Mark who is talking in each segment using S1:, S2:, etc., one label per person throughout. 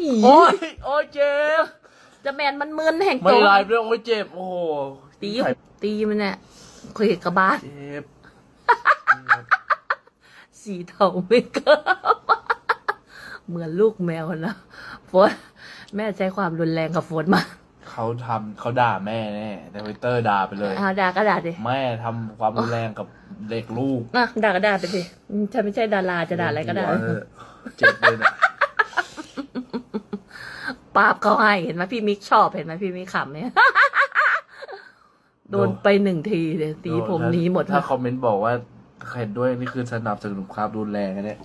S1: อี
S2: โอ้ยโอ้ยเจ็บ
S1: จะแมนมันมึนแห่ง
S2: ไม่
S1: ตัว
S2: ไลฟ์ด้วยโอ้ยเจ็บ โอ้โห
S1: ตีตีมันเนี่ยเคยกระบาด
S2: เจ็บ
S1: สีเทาไม่เกิบเหมือนลูกแมวนะโฟนแม่ใช้ความรุนแรงกับโฟนมาก
S2: เขาทำเขาด่าแม่แน่ในทวิตเตอร์ด่าไปเลย
S1: เอาด่าก็ด่าดิ
S2: แม่ทำความรุนแรงกับเด็กลูก
S1: อะด่าก็ด่าไปสิอืมฉันไม่ใช่ดาราจะด่าอะไรก็ได้
S2: เออเจ็บเลยนะ
S1: ปาบเขาให้เห็นไหมพี่มิกชอบเห็นไหมพี่มิกขำเนี่ย โดนไปหนึ่งทีเลยตีผมหนี้หมด
S2: ถ้าคอมเมนต์บอกว่าเห็นด้วยนี่คือสนับสนุนความรุนแรงอันเนี่ย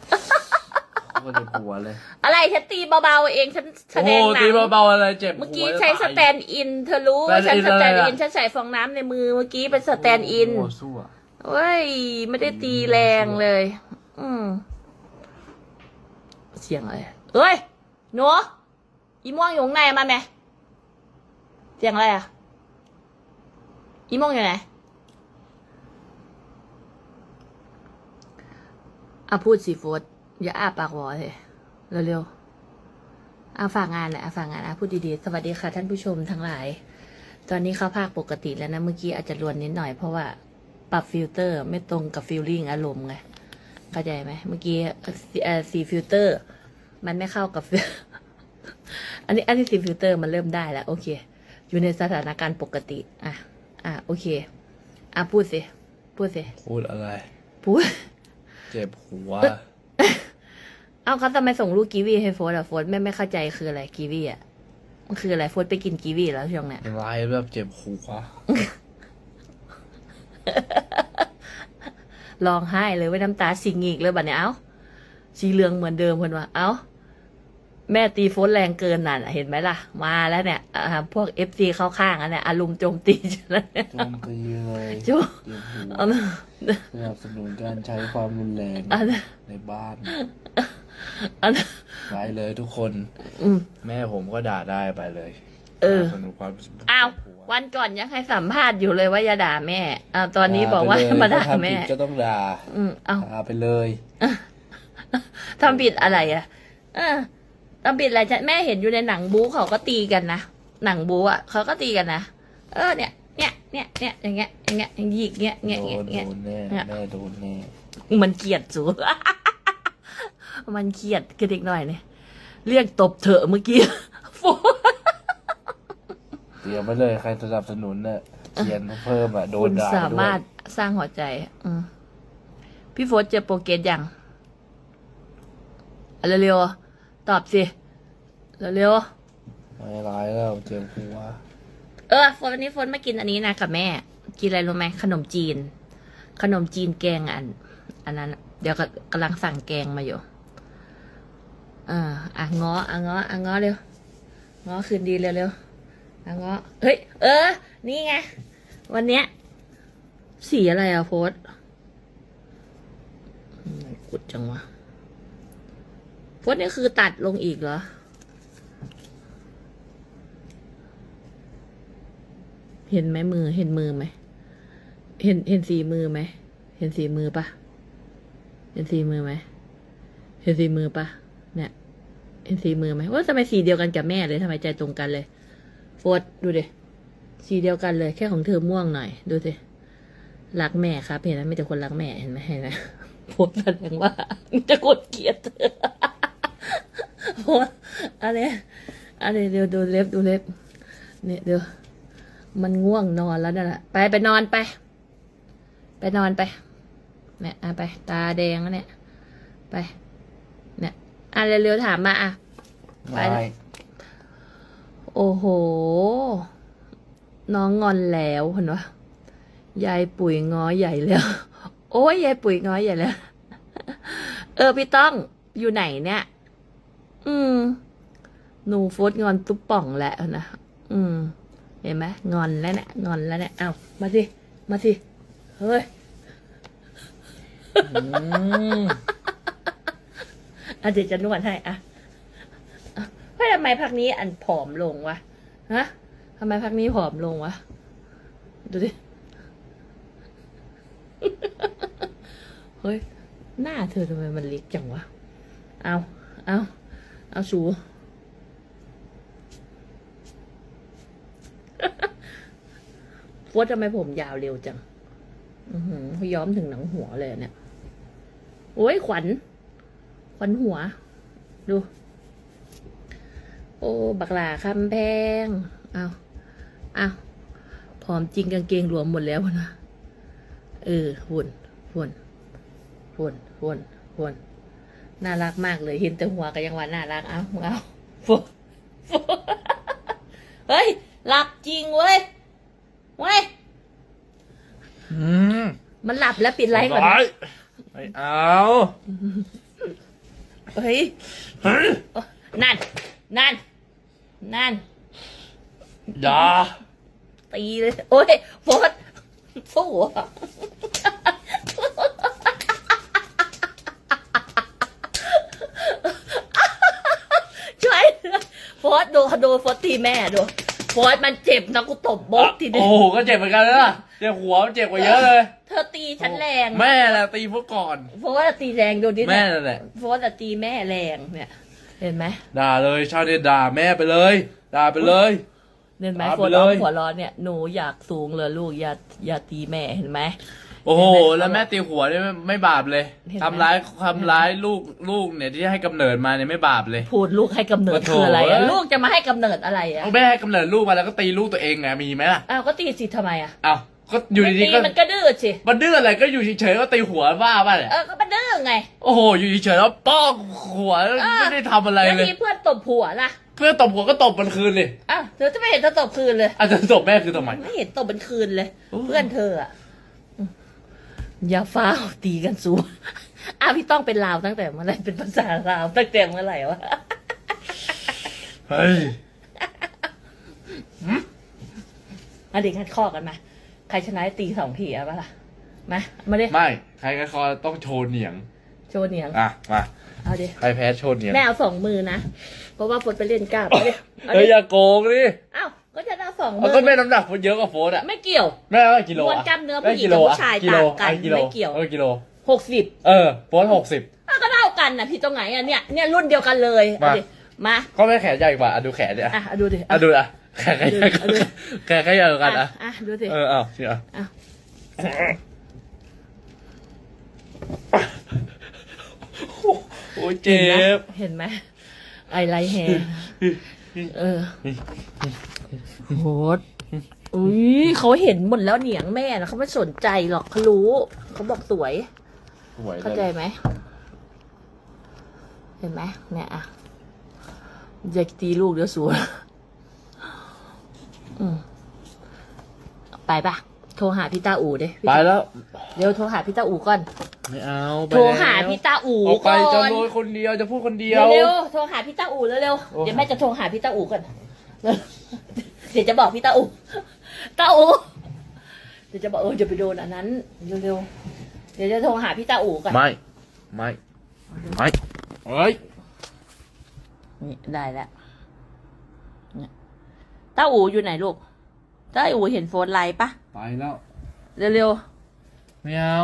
S2: ก็จะกลัวเลย
S1: อะไรฉันตีเบาๆเองฉันแส
S2: โอ้
S1: ด
S2: โห
S1: งหนั
S2: ตี
S1: ง
S2: เบาๆอะไรเจ็บ
S1: เมื่อกี้
S2: หัวจะ
S1: ใช้ส
S2: ตาย
S1: แตนด์อิน เธอรู้ว่า
S2: สแต
S1: ฉั
S2: น
S1: น
S2: ด์อิน
S1: สแตนด์
S2: อะไร
S1: อิน
S2: อะ
S1: ฉันใส่ฟองน้ำในมือเมื่อกี้เป็นสแตนด์อิน
S2: โอ้สู้อะ
S1: เว้ยไม่ได้ตีแรงเลย อืมเสียงอะไรเอ้ย หนูอีม่วงอยู่ข้างในมาไหมเสียงอะไรอะอีม่วงอยู่ไหนอะพูดสิโฟดอย่าอ้าปากหวอเลยเร็วๆอะฝากงานหน่อยอะฝากงานอะพูดดีๆ สวัสดีค่ะท่านผู้ชมทั้งหลาย ตอนนี้เข้าภาคปกติแล้วนะ เมื่อกี้อาจจะรวนนิดหน่อยเพราะว่าปรับฟิลเตอร์ไม่ตรงกับฟิลลิ่งอารมณ์ไง เข้าใจไหม เมื่อกี้เอ่อสีฟิลเตอร์ มันไม่เข้ากับ อันนี้อันนี้สีฟิลเตอร์มันเริ่มได้แล้ว โอเค อยู่ในสถานการณ์ปกติ อะ อะ โอเค อะ พูดสิ พูดสิ
S2: พูดอะไร
S1: พูด
S2: เจ็บหัว
S1: เอาเขาทำไมส่งลูกกีวีให้โฟร์อะโฟร์ไม่ไม่เข้าใจคืออะไรกีวีอะมันคืออะไรโฟร์ไปกินกีวีแล้วช่วงเนี้ย
S2: ไลฟ์แบบเจ็บหัว
S1: ร้องไห้เลยไว้น้ำตาสิงอีกเลยบัดเนี้ยเอ้าสีเหลืองเหมือนเดิมคนว่าเอ้า แม่ตีโฟนแรงเกินน่ะ เห็นไหมล่ะ มาแล้วเนี่ยอ่าพวกเอฟซีเข้าข้างอันเนี่ยอารมณ์โจมตีฉันแล้วเนี่ย
S2: โจมตีเลย
S1: โจม
S2: เจ็บหัว
S1: เอานะ
S2: สนับสนุนการใช้ความรุนแรง
S1: เอานะ
S2: ในบ้าน
S1: เอานะ
S2: ไปเลยทุกคน
S1: อืม
S2: แม่ผมก็ด่าได้ไปเลย
S1: เออ
S2: สนุกความ
S1: อ้าว
S2: หัว
S1: วันก่อนยังให้สัมภาษณ์อยู่เลยว่าอย่าด่าแม่อ้าวตอนนี้บอกว่า
S2: ไปเลย
S1: มาด่า
S2: ถ้ทำ
S1: แม่
S2: ผิดก็ต้องด่า
S1: อืมเอา
S2: ด่าไปเลย
S1: ทำผิดอะไรอะเอ อทำผิดอะไรฉันแม่เห็นอยู่ในหนังบู๊เขาก็ตีกันนะหนังบู๊อะเขาก็ตีกันนะเออเนี่ยเนี่ยเนี่ยเนี่ยอย่างเงี้ยอย่างเงี้ยอย่างยิกเงี้ยเงี้ย
S2: โด
S1: เงี้ย
S2: น
S1: เงี้ย
S2: โดนแน่แม่โดนแน่
S1: มันเกลียดสู มันเกลียดกระเด็กหน่อยเนี่ยเรียกตบเถอะเมื่อกี้โฟ
S2: เตรียมไว้เลยใครสนับสนุนเนี่ยเขียนเพิ่มอะโด
S1: คุ
S2: น
S1: ณ
S2: ด่า
S1: สา
S2: ด้วย
S1: มารถสร้างหัวใจอืมพี่โฟสเจอโปรเกตยังเอาเร็วๆ ตอบสิ เร็วๆ
S2: ไม่ร้ายแล้วเจ็บหัว
S1: เออฝนวันนี้ฝนมากินอันนี้นะกับแม่ กินอะไรรู้ไหมขนมจีน ขนมจีนแกงอัน อันนั้นเดี๋ยวก็กำลังสั่งแกงมาอยู่ เอออะง้ออะง้ออะง้อเร็วง้อคืนดีเร็วเร็วอะง้อเฮ้ย เออ นี่ไง วันเนี้ย สีอะไรอะโพสอืมกุดจังวะโพสนี่คือตัดลงอีกเหรอ เห็นไหมมือ เห็นมือไหม เห็นเห็นสีมือไหม เห็นสีมือปะเห็นสีมือไหม เห็นสีมือปะเนี่ย เห็นสีมือไหมว่าทำไมสีเดียวกันกับแม่เลยทำไมใจตรงกันเลยโฟดดูดิสีเดียวกันเลย แค่ของเธอม่วงหน่อย ดูสิรักแม่ครับ เห็นไหมไม่แต่คนรักแม่เห็นไหมเห็นไหมโฟดแสดงว่าจะกดเกลียดเธอ โฟดอะไรอะไรเดี๋ยวดูเล็บดูเล็บเนี่ยเดี๋ยวมันง่วงนอนแล้วนั่นแหละไปไปนอนไป ไปนอนไปเนี่ยอะไป ตาแดงแล้วเนี่ย ไป เนี่ยอะเร็วๆถามมาอะไป
S2: ไม่
S1: โอ้โห น้องงอนแล้วเห็นปะยายปุ๋ยง้อใหญ่แล้ว โอ้ยยายปุ๋ยง้อใหญ่แล้ว เออพี่ต้องอยู่ไหนเนี่ย อืม หนูโฟดงอนตุ๊บป่องแล้วนะ อืม เห็นไหมงอนแล้วเนี่ยงอนแล้วเนี่ยเอามาสิ มาสิ เฮ้ย
S2: อืม
S1: อะเดี๋ยวจะนวดให้อะอะเฮ้ยทำไมพักนี้อันผอมลงวะ ฮะทำไมพักนี้ผอมลงวะ ดูดิ เฮ้ย หน้าเธอทำไมมันเล็กจังวะ เอา เอา เอาสูฟัวทำไมผมยาวเร็วจังอือเขาย้อมถึงหนังหัวเลยเนี่ย โอ้ยขวัญ ขวัญหัว ดู โอ้ บักหลาคำแพง เอาเอาผอมจริงกางเกงรวมหมดแล้วนะ เออวนวนวนวนวน น่ารักมากเลยเห็นแต่หัวก็ยังว่าน่ารักเอาเอาโฟโฟเฮ้ยหลับจริงเว้ยเว้ย
S2: อืม
S1: มันหลับแล้วปิดไลฟ์ก่อน
S2: ไม่
S1: นะ
S2: ไม่เอา
S1: เฮ้ยนั่น นั่น นั่น
S2: อย่า
S1: ตีเลย โอ้ยโฟดสู้อะ ช่วยโฟดดูดูโฟดตีแม่ดูโฟดมันเจ็บนะกูตบโบ๊กทีเดี
S2: โอ้
S1: ยว
S2: โหก็เจ็บเหมือนกันนะเจ็บหัวมันเจ็บกว่าเยอะเลย
S1: เธอตีฉันแรง
S2: แม่แหละตีพวกก่อน
S1: โฟดอะตีแรงดูดิ
S2: แม่
S1: เนี่ย
S2: นั่นแหละ
S1: โฟดอะตีแม่แรงเนี่ย เห็นไหม
S2: ด่าเลยชาวเน็ตด่าแม่ไปเลย ด่าไปเลย
S1: เห็นไหม
S2: ตาม
S1: โฟ
S2: ไป
S1: ด
S2: เล
S1: ร้อยงหัวเร้อนเนี่ยหนูอยากสูงเลยลูกอย่าอย่าตีแม่เห็นไหม
S2: โอ้โห
S1: เห็นไหม
S2: แล้วแม่ตีหัวเนี่ยไม่ไม่บาปเลย
S1: เห็นไหม
S2: ทำร้ายทำร้ายลูกลูกเนี่ยที่ให้กำเนิดมาเนี่ยไม่บาปเลย
S1: พูดลูกให้กำเนิด
S2: โอ้โถ
S1: คืออะไรอะ
S2: เอ้ย
S1: ลูกจะมาให้กำเนิดอะไรอะ
S2: เอาแม่ให้กำเนิดลูกมาแล้วก็ตีลูกตัวเองไงมีไหมล่ะ
S1: อ้าวก็ตีสิทำไมอะ
S2: อ้าวก็อยู่ดีๆ
S1: ตี
S2: ก็
S1: มันก็ดื้อสิ
S2: มันดื้ออะไรก็อยู่เฉยๆก็ตีหัวบ้าป่ะเนี่ย
S1: เออก็มันดื้อไง
S2: โอ้โหอยู่เฉยๆแล้วป้องหัว
S1: เออ
S2: ไม่ได้ทำอะไร
S1: แล้ว
S2: เลย
S1: มีเพื่อนตบผัวล่ะ
S2: เพื่อนตบหัวก็ตบมันคืนเลย
S1: อ้าวเธอจะไม่เห็นเธอตบคืนเลย
S2: อาจจะตบแม่คือทำไม
S1: ไม่เห็นตบเป็นคืนเลย
S2: โอ้
S1: เพื่อนเธออะอืม อย่าฟ้าวตีกันสูอ้าวพี่ต้องเป็นลาวตั้งแต่เมื่อไหร่เป็นภาษาลาวตั้งแต่เมื่อไหร่วะ
S2: เฮ้ย
S1: อันเด็กคัดข้อกันมา ใครชนะตีสองทีอะปะล่ะ มา มาดิ
S2: ไม่ ใครก็คอต้องโชว์เหนียง
S1: โชว์เหนียง
S2: อะ มา
S1: เอาดิ
S2: ใครแพ้โชว์เหนียง
S1: แม่เอาสองมือนะ เพราะว่าฝนไปเล่นกล้ามเอาดิเอา
S2: เฮ้ย
S1: ดิ
S2: อย่าโกงดิ
S1: อ้าวก็จะเอา สองมื
S2: เอาก็แม่น้ำหนักเยอะกว่าโฟร์อะ
S1: ไม่เกี่ยว
S2: แม่ว่ากิโล
S1: มวล
S2: อะ
S1: กล้ามเนื้อ
S2: แม่
S1: ผู้หญิง
S2: กิโล
S1: กับผู้
S2: อะ
S1: ชาย
S2: กิโล
S1: ต่างกัน
S2: อะกิโล
S1: ไม่เกี่ยว
S2: เออกิโล
S1: หกสิบ
S2: เออโฟร์หกสิบ
S1: ก็เท่ากันนะพี่ตรงไหนอะเนี่ยเนี่ยรุ่นเดียวกันเลย
S2: มา
S1: เอาดิมา
S2: ก็ไม่แขนใหญ่กว่าอะดูแขนเนี่ย
S1: อะเอาดูดิ
S2: อะดูอะแขนใครใหญ่ก
S1: เอาดู
S2: ว่าแขนใครใหญ่กว่ากัน
S1: อะ
S2: อะ
S1: อะดูสิ
S2: เออเอาเชื่อ
S1: อะ
S2: โอ้ยเจ็บ
S1: เห็นไหมไอไลท์แฮร์เออ โหดอุ้ยเขาเห็นหมดแล้วเหนียงแม่นะเขาไม่สนใจหรอกเขารู้เขาบอกสวย
S2: สวย
S1: เข้า
S2: เล
S1: ใจ
S2: ย
S1: ไหมเห็นไหมเนี่ยอะอยากตีลูกเดี๋ยวสวยอืมไปปะโทรหาพี่ตาอู่ดิ
S2: ไปแล้ว
S1: เดี๋ยวโทรหาพี่ตาอู่ก่อน
S2: ไม่เอาไป
S1: โทรหา
S2: แล้ว
S1: พี่ตาอู่
S2: ออกไป
S1: ก่
S2: จะ
S1: อน
S2: โดนคนเดียวจะพูดคนเดียว
S1: เร็วๆโทรหาพี่ตาอู่เร็ว
S2: โอ้
S1: ๆเดี๋ยวแม่จะโทรหาพี่ตาอู่ก่อน เดี๋ยวจะบอกพี่ตาอู่ตาอู่เดี๋ยวจะบอกเออจะไปโดนอันนั้นเร็วๆเดี๋ยวจะโทรหาพี่ตาอู่ก่อน
S2: ไม่ไม่ไม่เฮ้ย
S1: นี่ได้แล้วเนี่ยตาอู่อยู่ไหนลูกตาอู่เห็นโฟนไลน์ปะ
S2: ไปแล้ว
S1: เร็ว
S2: ไม่เอา